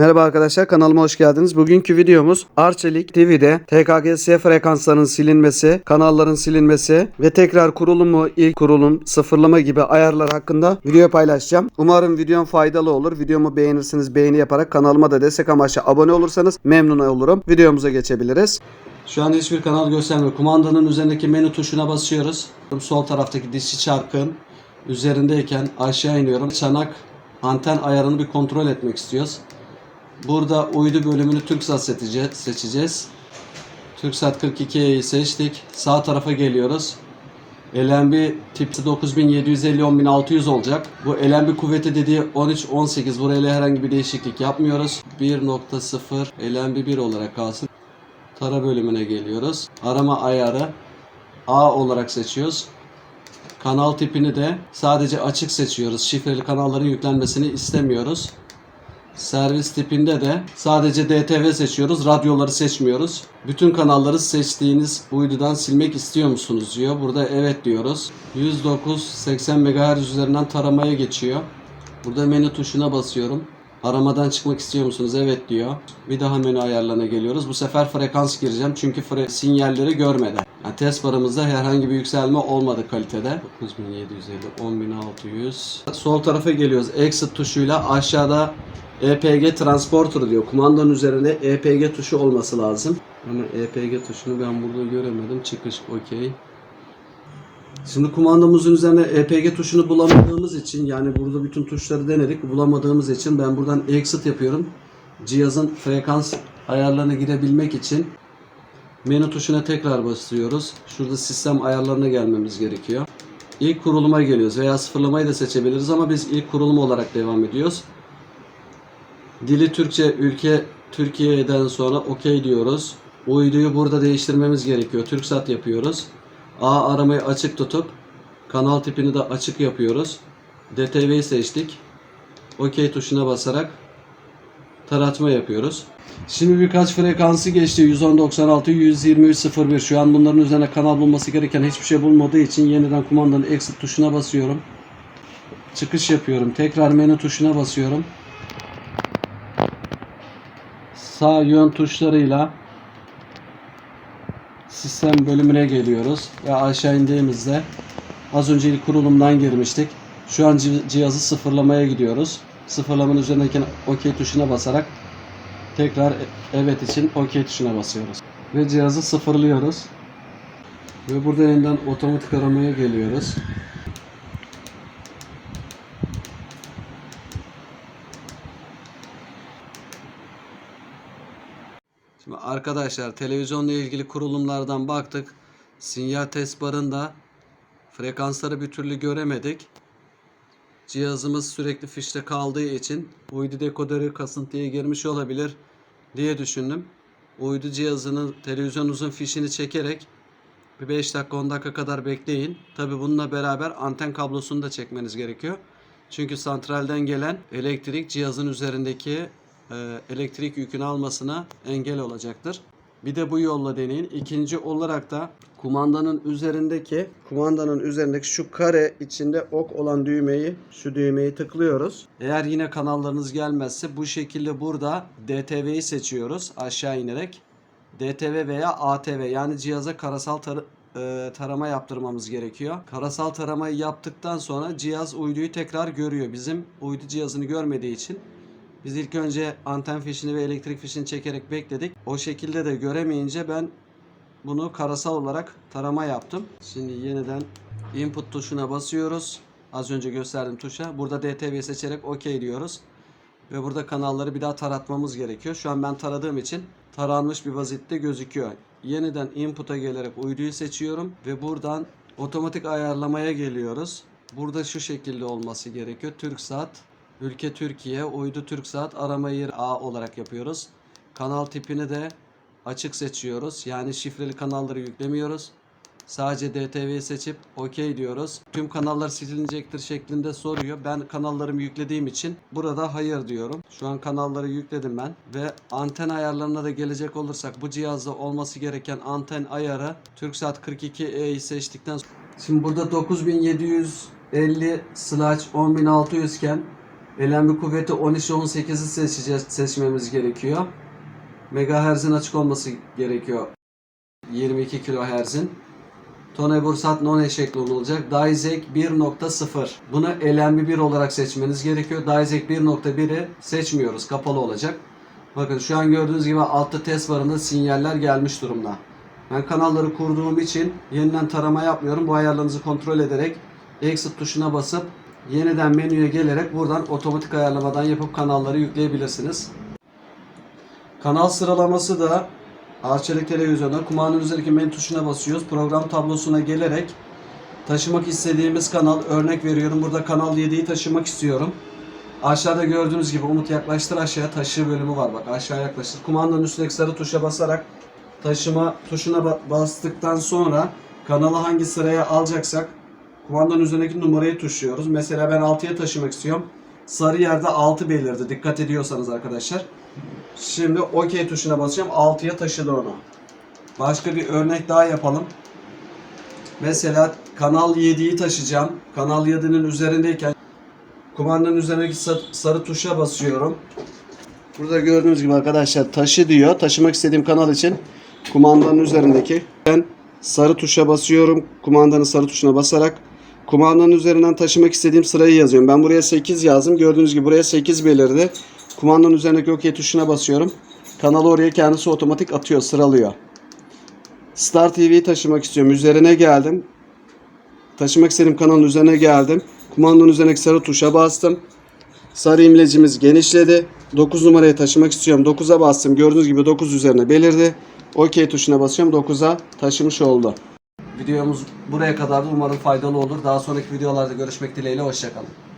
Merhaba arkadaşlar kanalıma hoş geldiniz. Bugünkü videomuz Arçelik TV'de TKGS frekansların silinmesi, kanalların silinmesi ve tekrar kurulumu, ilk kurulum, sıfırlama gibi ayarlar hakkında video paylaşacağım. Umarım videom faydalı olur. Videomu beğenirsiniz. Beğeni yaparak kanalıma da destek amaçlı abone olursanız memnun olurum. Videomuza geçebiliriz. Şu an hiçbir kanal göstermiyor. Kumandanın üzerindeki menü tuşuna basıyoruz. Sol taraftaki dişi çarkın üzerindeyken aşağı iniyorum. Çanak anten ayarını bir kontrol etmek istiyoruz. Burada uydu bölümünü TürkSat seçeceğiz. TürkSat 42'yi seçtik. Sağ tarafa geliyoruz. LNB tipi 9750 10600 olacak. Bu LNB kuvveti dediği 13 18 burayla herhangi bir değişiklik yapmıyoruz. 1.0 LNB 1 olarak kalsın. Tara bölümüne geliyoruz. Arama ayarı A olarak seçiyoruz. Kanal tipini de sadece açık seçiyoruz. Şifreli kanalların yüklenmesini istemiyoruz. Servis tipinde de sadece DTV seçiyoruz. Radyoları seçmiyoruz. Bütün kanalları seçtiğiniz uydudan silmek istiyor musunuz diyor. Burada evet diyoruz. 109.80 MHz üzerinden taramaya geçiyor. Burada menü tuşuna basıyorum. Aramadan çıkmak istiyor musunuz? Evet diyor. Bir daha menü ayarlarına geliyoruz. Bu sefer frekans gireceğim. Çünkü fre- sinyalleri görmeden. Yani test barımızda herhangi bir yükselme olmadı kalitede. 9750, 10600. Sol tarafa geliyoruz. Exit tuşuyla aşağıda EPG transporter diyor. Kumandanın üzerinde EPG tuşu olması lazım. Ama EPG tuşunu ben burada göremedim. Çıkış okey. Şimdi kumandamızın üzerine EPG tuşunu bulamadığımız için yani burada bütün tuşları denedik bulamadığımız için ben buradan exit yapıyorum. Cihazın frekans ayarlarına girebilmek için menü tuşuna tekrar basıyoruz. Şurada sistem ayarlarına gelmemiz gerekiyor. İlk kuruluma geliyoruz veya sıfırlamayı da seçebiliriz ama biz ilk kurulum olarak devam ediyoruz. Dili Türkçe ülke Türkiye'den sonra okey diyoruz. Uyduyu burada değiştirmemiz gerekiyor. TürkSat yapıyoruz. A aramayı açık tutup kanal tipini de açık yapıyoruz. DTV'yi seçtik. OK tuşuna basarak taratma yapıyoruz. Şimdi birkaç frekansı geçti. 110.96, 123.01. Şu an bunların üzerine kanal bulması gereken hiçbir şey bulmadığı için yeniden kumandanın exit tuşuna basıyorum. Çıkış yapıyorum. Tekrar menü tuşuna basıyorum. Sağ yön tuşlarıyla sistem bölümüne geliyoruz ve aşağı indiğimizde az önce ilk kurulumdan girmiştik. Şu an ci- cihazı sıfırlamaya gidiyoruz. Sıfırlamanın üzerindeki OK tuşuna basarak tekrar evet için OK tuşuna basıyoruz. Ve cihazı sıfırlıyoruz. Ve burada yeniden otomatik aramaya geliyoruz. Şimdi arkadaşlar televizyonla ilgili kurulumlardan baktık. Sinyal test barında frekansları bir türlü göremedik. Cihazımız sürekli fişte kaldığı için uydu dekodörü kasıntıya girmiş olabilir diye düşündüm. Uydu cihazının televizyonunuzun fişini çekerek bir 5 dakika 10 dakika kadar bekleyin. Tabi bununla beraber anten kablosunu da çekmeniz gerekiyor. Çünkü santralden gelen elektrik cihazın üzerindeki elektrik yükünü almasına engel olacaktır. Bir de bu yolla deneyin. İkinci olarak da kumandanın üzerindeki kumandanın üzerindeki şu kare içinde ok olan düğmeyi şu düğmeyi tıklıyoruz. Eğer yine kanallarınız gelmezse bu şekilde burada DTV'yi seçiyoruz aşağı inerek. DTV veya ATV yani cihaza karasal tar- e, tarama yaptırmamız gerekiyor. Karasal taramayı yaptıktan sonra cihaz uyduyu tekrar görüyor. Bizim uydu cihazını görmediği için biz ilk önce anten fişini ve elektrik fişini çekerek bekledik. O şekilde de göremeyince ben bunu karasal olarak tarama yaptım. Şimdi yeniden input tuşuna basıyoruz. Az önce gösterdiğim tuşa. Burada DTV seçerek OK diyoruz. Ve burada kanalları bir daha taratmamız gerekiyor. Şu an ben taradığım için taranmış bir vaziyette gözüküyor. Yeniden input'a gelerek uyduyu seçiyorum ve buradan otomatik ayarlamaya geliyoruz. Burada şu şekilde olması gerekiyor. TürkSat, ülke Türkiye, uydu TürkSat arama yeri A olarak yapıyoruz. Kanal tipini de açık seçiyoruz. Yani şifreli kanalları yüklemiyoruz. Sadece DTV'yi seçip OK diyoruz. Tüm kanallar silinecektir şeklinde soruyor. Ben kanallarımı yüklediğim için burada hayır diyorum. Şu an kanalları yükledim ben. Ve anten ayarlarına da gelecek olursak bu cihazda olması gereken anten ayarı TürkSat 42E'yi seçtikten sonra Şimdi burada 9750 slash 10600 iken Elenme kuvveti 13-18'i seçeceğiz, seçmemiz gerekiyor. Megahertz'in açık olması gerekiyor. 22 kHz'in. Tone Bursat non eşekli olacak. Dizek 1.0. Bunu LMB 1 olarak seçmeniz gerekiyor. Dizek 1.1'i seçmiyoruz. Kapalı olacak. Bakın şu an gördüğünüz gibi altta test barında sinyaller gelmiş durumda. Ben kanalları kurduğum için yeniden tarama yapmıyorum. Bu ayarlarınızı kontrol ederek exit tuşuna basıp yeniden menüye gelerek buradan otomatik ayarlamadan yapıp kanalları yükleyebilirsiniz. Kanal sıralaması da Arçelik televizyonda kumandanın üzerindeki menü tuşuna basıyoruz. Program tablosuna gelerek taşımak istediğimiz kanal örnek veriyorum. Burada kanal 7'yi taşımak istiyorum. Aşağıda gördüğünüz gibi Umut yaklaştır aşağıya taşı bölümü var bak aşağı yaklaştır. Kumandanın üstündeki sarı tuşa basarak taşıma tuşuna ba- bastıktan sonra kanalı hangi sıraya alacaksak kumandanın üzerindeki numarayı tuşluyoruz. Mesela ben 6'ya taşımak istiyorum. Sarı yerde 6 belirdi. Dikkat ediyorsanız arkadaşlar. Şimdi OK tuşuna basacağım. 6'ya taşıdı onu. Başka bir örnek daha yapalım. Mesela kanal 7'yi taşıyacağım. Kanal 7'nin üzerindeyken kumandanın üzerindeki sa- sarı tuşa basıyorum. Burada gördüğünüz gibi arkadaşlar taşı diyor. Taşımak istediğim kanal için kumandanın üzerindeki ben sarı tuşa basıyorum. Kumandanın sarı tuşuna basarak kumandanın üzerinden taşımak istediğim sırayı yazıyorum. Ben buraya 8 yazdım. Gördüğünüz gibi buraya 8 belirdi. Kumandanın üzerindeki OK tuşuna basıyorum. Kanalı oraya kendisi otomatik atıyor, sıralıyor. Star TV'yi taşımak istiyorum. Üzerine geldim. Taşımak istediğim kanalın üzerine geldim. Kumandanın üzerindeki sarı tuşa bastım. Sarı imlecimiz genişledi. 9 numarayı taşımak istiyorum. 9'a bastım. Gördüğünüz gibi 9 üzerine belirdi. OK tuşuna basıyorum. 9'a taşımış oldu. Videomuz buraya kadardı. Umarım faydalı olur. Daha sonraki videolarda görüşmek dileğiyle. Hoşçakalın.